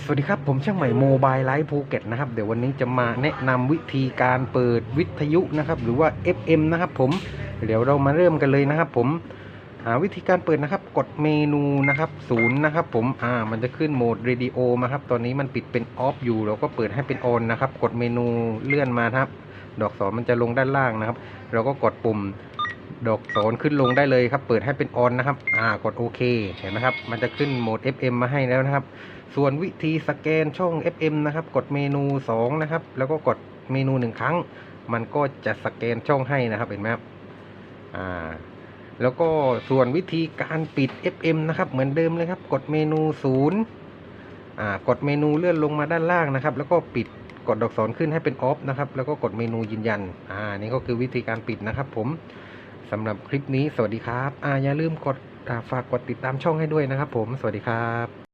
สวัสดีครับ ผมช่างใหม่โมบายไลฟ์ภูเก็ตนะครับ เดี๋ยววันนี้จะมาแนะนำวิธีการเปิดวิทยุนะครับ หรือว่า FM นะครับผมเดี๋ยวเรามาเริ่มกันเลยนะครับ ผมหาวิธีการเปิดนะครับ กดเมนูนะครับศูนย์นะครับ ผมอ่ามันจะขึ้นโหมดเรดิโอมาครับ ตอนนี้มันปิดเป็นออฟอยู่เราก็เปิดให้เป็นออนนะครับ กดเมนูเลื่อนมาครับ ดอกศรมันจะลงด้านล่างนะครับ เราก็กดปุ่ม ดอกศรขึ้นลงได้เลยครับ เปิดให้เป็นออนนะครับ อ่ากดโอเค เห็นไหมครับ มันจะขึ้นโหมด FM มาให้แล้วนะครับ ส่วนวิธีสแกนช่อง FM นะครับ กดเมนู 2 นะครับ แล้วก็กดเมนู 1 ครั้ง มันก็จะสแกนช่องให้นะครับ เห็นไหมครับ อ่า แล้วก็ส่วนวิธีการปิด FM นะครับ เหมือนเดิมเลยครับ กดเมนู 0 อ่า กดเมนูเลื่อนลงมาด้านล่างนะครับ แล้วก็ปิดกดดอกศรขึ้นให้เป็นออฟนะครับ แล้วก็กดเมนูยืนยัน อ่า นี่ก็คือวิธีการปิดนะครับผม สำหรับคลิปนี้สวัสดีครับ อ่าอย่าลืมกดฝากกดติดตามช่องให้ด้วยนะครับผม สวัสดีครับ